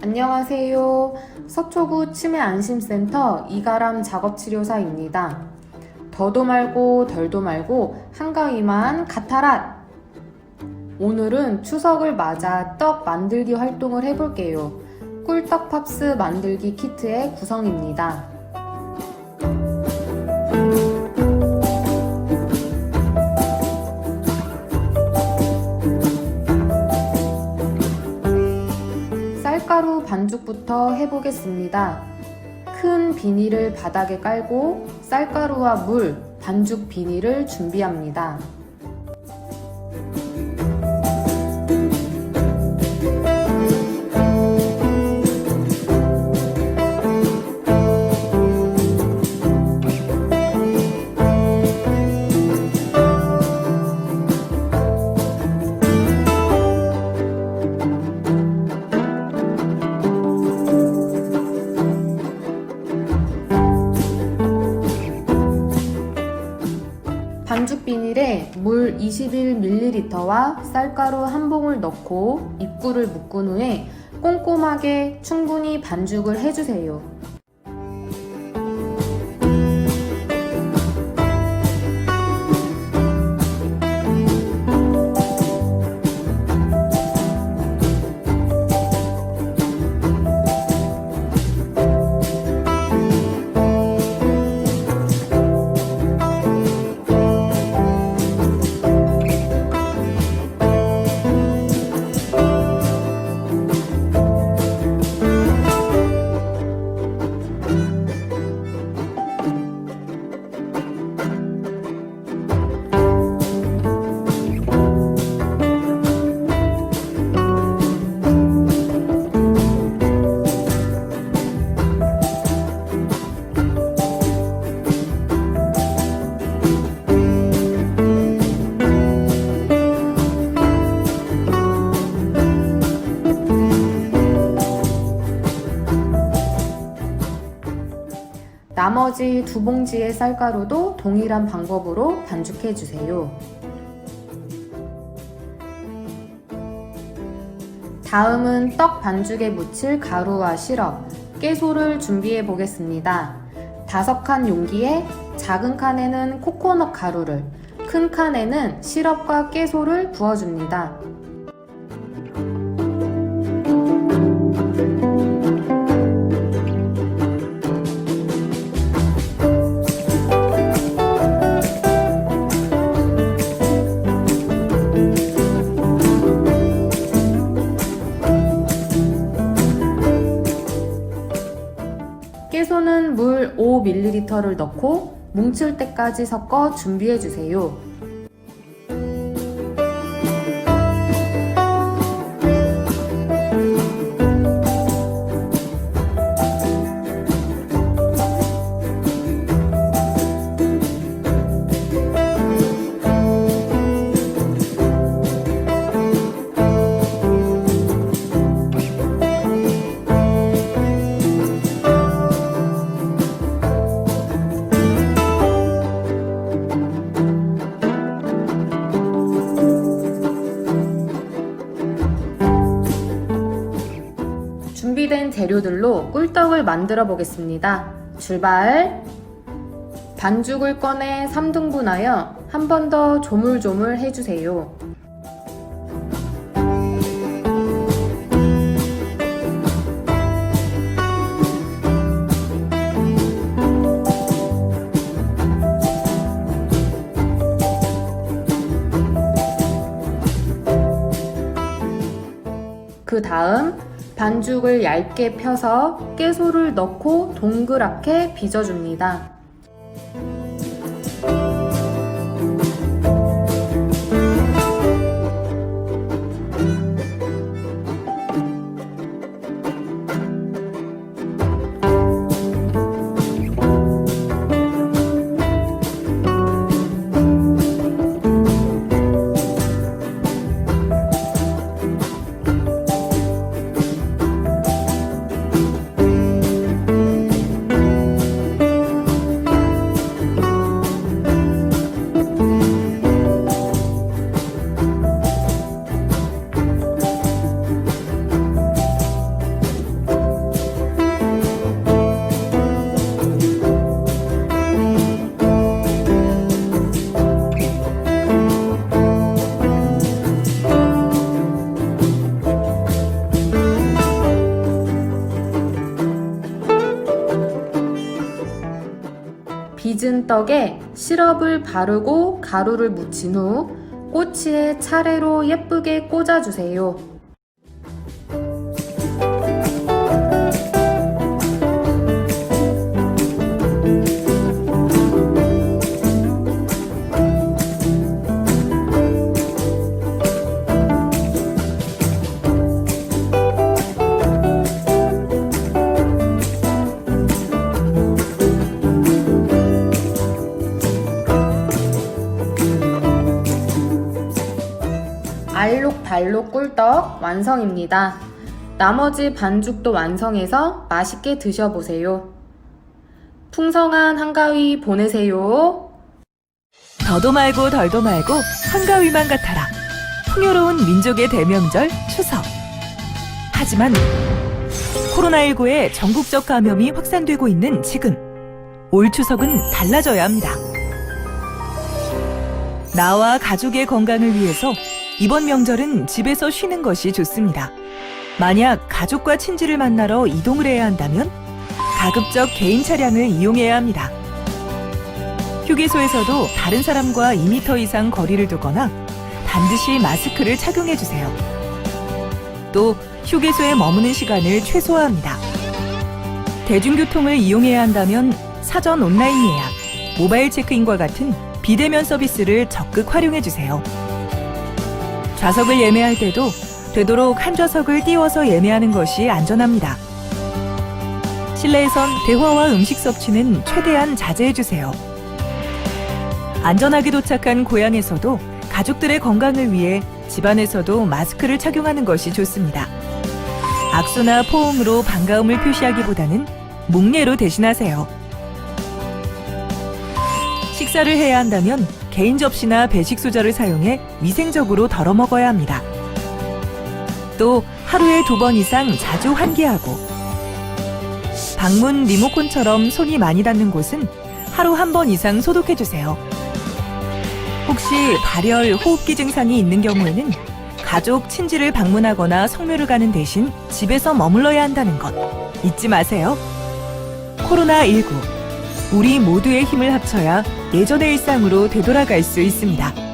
안녕하세요. 서초구 치매 안심센터 이가람 작업치료사입니다. 더도 말고 덜도 말고 한가위만 카타랏! 오늘은 추석을 맞아 떡 만들기 활동을 해볼게요. 꿀떡 팝스 만들기 키트의 구성입니다. 쌀가루 반죽부터 해보겠습니다. 큰 비닐을 바닥에 깔고 쌀가루와 물, 반죽 비닐을 준비합니다. 비닐에 물 21ml와 쌀가루 한 봉을 넣고 입구를 묶은 후에 꼼꼼하게 충분히 반죽을 해주세요. 나머지 두 봉지의 쌀가루도 동일한 방법으로 반죽해 주세요. 다음은 떡 반죽에 묻힐 가루와 시럽, 깨소를 준비해 보겠습니다. 다섯 칸 용기에 작은 칸에는 코코넛 가루를, 큰 칸에는 시럽과 깨소를 부어줍니다. 깨소는 물 5ml를 넣고 뭉칠 때까지 섞어 준비해 주세요. 준비된 재료들로 꿀떡을 만들어 보겠습니다. 출발! 반죽을 꺼내 3등분하여 한 번 더 조물조물 해주세요. 그 다음 반죽을 얇게 펴서 깨소를 넣고 동그랗게 빚어줍니다. 빚은 떡에 시럽을 바르고 가루를 묻힌 후 꼬치에 차례로 예쁘게 꽂아주세요. 알록달록 꿀떡 완성입니다. 나머지 반죽도 완성해서 맛있게 드셔보세요. 풍성한 한가위 보내세요. 더도 말고 덜도 말고 한가위만 같아라. 풍요로운 민족의 대명절 추석. 하지만 코로나19의 전국적 감염이 확산되고 있는 지금 올 추석은 달라져야 합니다. 나와 가족의 건강을 위해서 이번 명절은 집에서 쉬는 것이 좋습니다. 만약 가족과 친지를 만나러 이동을 해야 한다면 가급적 개인 차량을 이용해야 합니다. 휴게소에서도 다른 사람과 2m 이상 거리를 두거나 반드시 마스크를 착용해 주세요. 또 휴게소에 머무는 시간을 최소화합니다. 대중교통을 이용해야 한다면 사전 온라인 예약, 모바일 체크인과 같은 비대면 서비스를 적극 활용해 주세요. 좌석을 예매할 때도 되도록 한 좌석을 띄워서 예매하는 것이 안전합니다. 실내에선 대화와 음식 섭취는 최대한 자제해 주세요. 안전하게 도착한 고향에서도 가족들의 건강을 위해 집안에서도 마스크를 착용하는 것이 좋습니다. 악수나 포옹으로 반가움을 표시하기보다는 목례로 대신하세요. 식사를 해야 한다면 개인 접시나 배식 수저를 사용해 위생적으로 덜어 먹어야 합니다. 또 하루에 두 번 이상 자주 환기하고 방문 리모컨처럼 손이 많이 닿는 곳은 하루 한 번 이상 소독해 주세요. 혹시 발열, 호흡기 증상이 있는 경우에는 가족, 친지를 방문하거나 성묘를 가는 대신 집에서 머물러야 한다는 것 잊지 마세요. 코로나19 우리 모두의 힘을 합쳐야 예전의 일상으로 되돌아갈 수 있습니다.